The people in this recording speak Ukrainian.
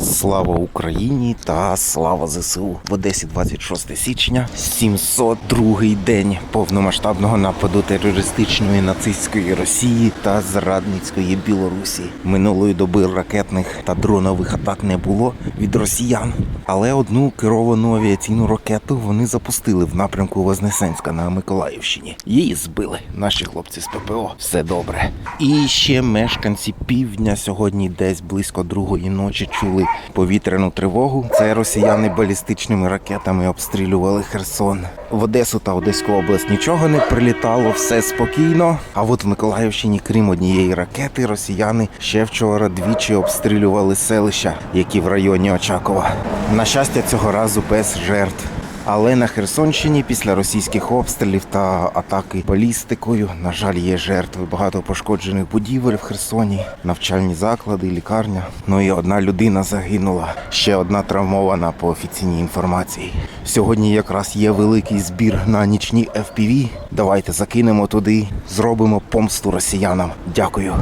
Слава Україні та слава ЗСУ в Одесі 26 січня, 702-й день повномасштабного нападу терористичної нацистської Росії та зрадницької Білорусі. Минулої доби ракетних та дронових атак не було від росіян, але одну керовану авіаційну ракету вони запустили в напрямку Вознесенська на Миколаївщині. Її збили наші хлопці з ППО. Все добре. І ще мешканці півдня сьогодні десь близько другої ночі чули повітряну тривогу. Це росіяни балістичними ракетами обстрілювали Херсон. В Одесу та Одеську область нічого не прилітало, все спокійно. А от в Миколаївщині, крім однієї ракети, росіяни ще вчора двічі обстрілювали селища, які в районі Очакова. На щастя, цього разу без жертв. Але на Херсонщині після російських обстрілів та атаки балістикою, на жаль, є жертви багато пошкоджених будівель в Херсоні, навчальні заклади, лікарня. Ну і одна людина загинула, ще одна травмована по офіційній інформації. Сьогодні якраз є великий збір на нічні FPV. Давайте закинемо туди, зробимо помсту росіянам. Дякую.